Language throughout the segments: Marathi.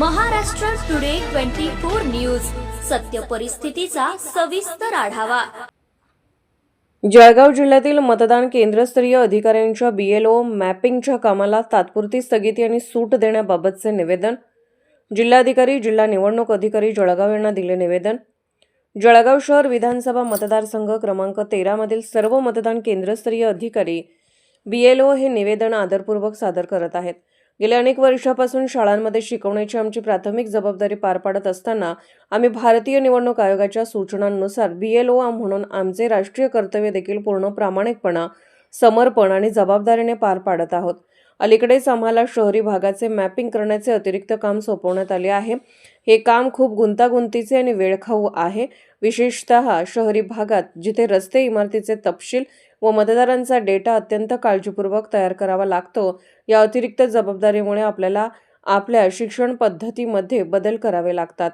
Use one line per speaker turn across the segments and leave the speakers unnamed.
Maharashtra today twenty four news. सत्य परिस्थितीचा सविस्तर आढावा.
जळगाव जिल्ह्यातील मतदान केंद्रस्तरीय अधिकाऱ्यांच्या बीएलओ मॅपिंगच्या कामाला तात्पुरती स्थगिती आणि सूट देण्याबाबतचे निवेदन. जिल्हाधिकारी जिल्हा निवडणूक अधिकारी जळगाव यांना दिले निवेदन. जळगाव शहर विधानसभा मतदारसंघ क्रमांक तेरामधील सर्व मतदान केंद्रस्तरीय अधिकारी बीएलओ हे निवेदन आदरपूर्वक सादर करत आहेत. गेल्या अनेक वर्षापासून शाळांमध्ये शिकवण्याची आमची प्राथमिक जबाबदारी पार पाडत असताना आम्ही भारतीय निवडणूक आयोगाच्या सूचनांनुसार बी एल ओ म्हणून आमचे राष्ट्रीय कर्तव्य देखील पूर्ण प्रामाणिकपणा समर्पण आणि जबाबदारीने पार पाडत आहोत. अलीकडेच आम्हाला शहरी भागाचे मॅपिंग करण्याचे अतिरिक्त काम सोपवण्यात आले आहे. हे काम खूप गुंतागुंतीचे आणि वेळखाऊ आहे. विशेषतः शहरी भागात जिथे रस्ते इमारतीचे तपशील व मतदारांचा डेटा अत्यंत काळजीपूर्वक तयार करावा लागतो. या अतिरिक्त जबाबदारीमुळे आपल्याला आपल्या शिक्षण पद्धतीमध्ये बदल करावे लागतात.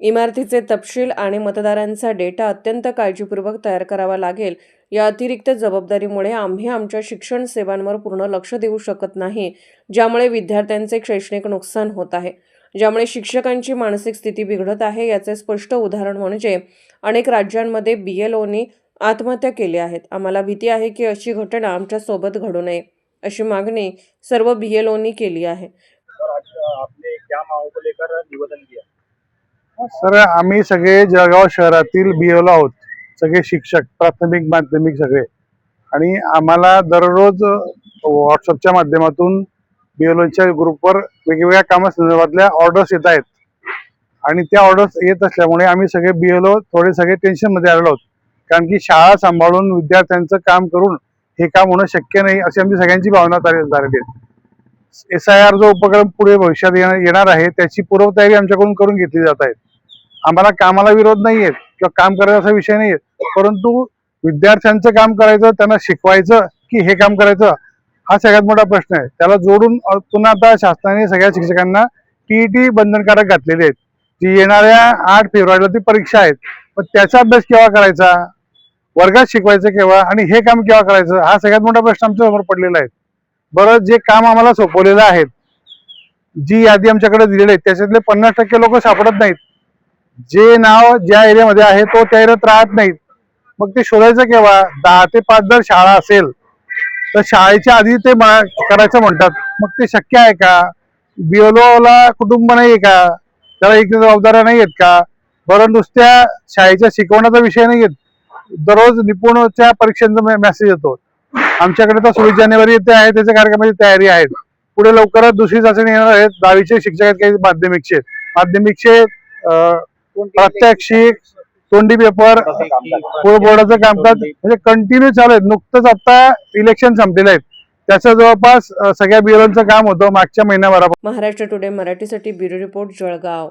इमारतीचे तपशील आणि मतदारांचा डेटा अत्यंत काळजीपूर्वक तयार करावा लागेल. या अतिरिक्त जबाबदारीमुळे आम्ही आमच्या शिक्षण सेवांवर पूर्ण लक्ष देऊ शकत नाही ज्यामुळे विद्यार्थ्यांचे शैक्षणिक नुकसान होत आहे. ज्यामुळे शिक्षकांची मानसिक स्थिती बिघडत आहे याचे स्पष्ट उदाहरण म्हणजे अनेक राज्यांमध्ये बी एल ओनी आत्महत्या केली आहेत. आम्हाला भीती आहे की अशी घटना आमच्यासोबत घडू नये अशी मागणी सर्व बी एल ओनी केली आहे.
और आज आपने क्या मांगों को लेकर निवेदन किया
सर आम्ही सगळे जळगाव शहरातील बीएलओ आहोत. सगळे शिक्षक प्राथमिक माध्यमिक सगळे. आणि आम्हाला दररोज व्हॉट्सअपच्या माध्यमातून बीएलओच्या ग्रुपवर वेगवेगळ्या कामासंदर्भातल्या ऑर्डर्स येत आहेत. आणि त्या ऑर्डर्स येत असल्यामुळे आम्ही सगळे बीएलओ थोडे सगळे टेन्शनमध्ये आलेलो आहोत. कारण की शाळा सांभाळून विद्यार्थ्यांचं काम करून हे काम होणं शक्य नाही अशी आमची सगळ्यांची भावना झालेली आहे एस आय आर जो उपक्रम पुढे भविष्यात येणार येणार आहे त्याची पूर्वतयारी आमच्याकडून करून घेतली जात आहे. आम्हाला कामाला विरोध नाहीये किंवा काम करायचा विषय नाहीये परंतु विद्यार्थ्यांचं काम करायचं त्यांना शिकवायचं की हे काम करायचं हा सगळ्यात मोठा प्रश्न आहे. त्याला जोडून पुन्हा आता शासनाने सगळ्या शिक्षकांना टीईटी बंधनकारक घातलेले आहेत. जी येणाऱ्या आठ फेब्रुवारीला ती परीक्षा आहेत. पण त्याचा अभ्यास केव्हा करायचा? वर्गात शिकवायचं केव्हा आणि हे काम केव्हा करायचं? हा सगळ्यात मोठा प्रश्न आमच्यासमोर पडलेला आहे. बरं जे काम आम्हाला सोपवलेलं आहे जी यादी आमच्याकडे दिलेली आहे त्याच्यातले पन्नास टक्के लोक सापडत नाहीत. जे नाव ज्या एरियामध्ये आहे तो त्या एरियात राहत नाहीत. मग ते शोधायचं केव्हा? दहा ते पाच जर शाळा असेल तर शाळेच्या आधी ते मा- करायचं म्हणतात. मग ते शक्य आहे का? बिओलोला कुटुंब नाही आहे का? त्याला एक जबाबदाऱ्या नाही आहेत का? बरं नुसत्या शाळेच्या शिकवण्याचा विषय नाही आहेत दररोज निपुणच्या परीक्षांचा मेसेज येतो. आमच्याकडे तर सव्वीस जानेवारी येते आहे त्याच्या कार्यक्रमाची तयारी आहे. पुढे लवकरच दुसरी चाचणी येणार आहेत दहावीचे शिक्षक आहेत काही माध्यमिकचे माध्यमिकचे प्रात्यक्षिक तोंडी पेपर बोर्डाचं कामकाज. म्हणजे कंटिन्यू चालू आहे. नुकतंच आता इलेक्शन संपलेलं आहे त्याचं जवळपास सगळ्या बिरोंचं काम होतं मागच्या महिन्याभरापासून.
महाराष्ट्र टुडे मराठीसाठी ब्युरो रिपोर्ट जळगाव.